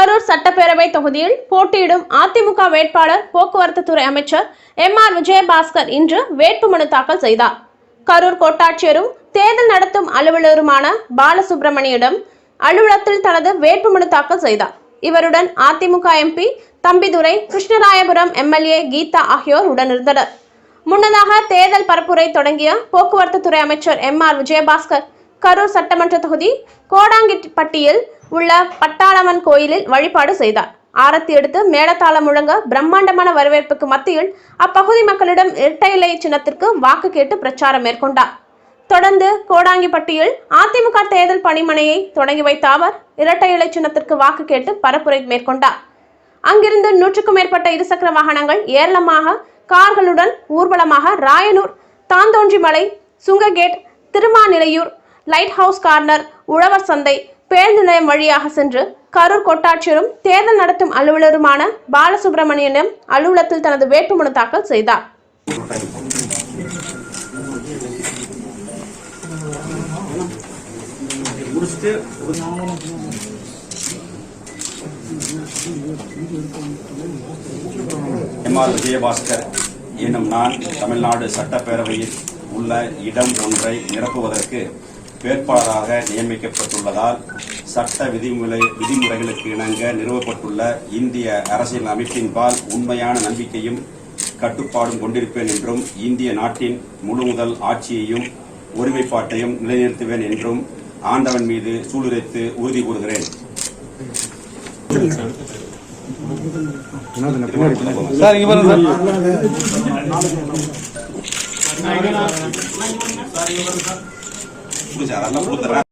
கரூர் சட்டப்பேரவை தொகுதியில் போட்டியிடும் அதிமுக வேட்பாளர் போக்குவரத்து துறை அமைச்சர் எம் ஆர் விஜயபாஸ்கர் இன்று வேட்புமனு தாக்கல் செய்தார். கரூர் கோட்டாட்சியரும் தேர்தல் நடத்தும் அலுவலருமான பாலசுப்ரமணியிடம் அலுவலகத்தில் தனது வேட்புமனு தாக்கல் செய்தார். இவருடன் அதிமுக எம்பி தம்பிதுரை கிருஷ்ணராயபுரம் எம்எல்ஏ கீதா ஆகியோர் உடனிருந்தனர். முன்னதாக தேர்தல் பரப்புரை தொடங்கிய போக்குவரத்து துறை அமைச்சர் எம் ஆர் விஜயபாஸ்கர் கரூர் சட்டமன்ற தொகுதி கோடாங்கிப்பட்டியில் உள்ள பட்டாளம்மன் கோயிலில் வழிபாடு செய்தார். ஆரத்தி எடுத்து மேளதாளம் முழங்க பிரம்மாண்டமான வரவேற்புக்கு மத்தியில் அப்பகுதி மக்களிடம் இரட்டை இலை சின்னத்திற்கு வாக்கு கேட்டு பிரச்சாரம் மேற்கொண்டார். தொடர்ந்து கோடாங்கிப்பட்டியில் அதிமுக தேர்தல் பணிமனையை தொடங்கி வைத்த அவர் இரட்டை இலை சின்னத்திற்கு வாக்கு கேட்டு பரப்புரை மேற்கொண்டார். அங்கிருந்து நூற்றுக்கும் மேற்பட்ட இருசக்கர வாகனங்கள் ஏராளமாக கார்களுடன் ஊர்வலமாக Rayanur Thanthonimalai Sungagate Thirumanilaiyur light house corner உழவர் சந்தை பேருந்து நிலையம் வழியாக சென்று கரூர் கொட்டாட்சியரும் தேர்தல் நடத்தும் அலுவலருமான பாலசுப்ரமணியனிடம் அலுவலகத்தில் தனது வேட்புமனு தாக்கல் செய்தார். எம்ஆர் விஜயபாஸ்கர் என்னும் நான் தமிழ்நாடு சட்டப்பேரவையில் உள்ள இடம் ஒன்றை நிரப்புவதற்கு வேட்பாளராக நியமிக்கப்பட்டுள்ளதால் சட்ட விதிமுறை விதிமுறைகளுக்கு இணங்க நிறுவப்பட்டுள்ள இந்திய அரசியல் அமைப்பின்பால் உண்மையான நம்பிக்கையும் கட்டுப்பாடும் கொண்டிருப்பேன் என்றும் இந்திய நாட்டின் முழு முதல் ஆட்சியையும் ஒருமைப்பாட்டையும் நிலைநிறுத்துவேன் என்றும் ஆண்டவன் மீது சூளுரைத்து உறுதி கூறுகிறேன். சார். পুরো যারা আল্লাহ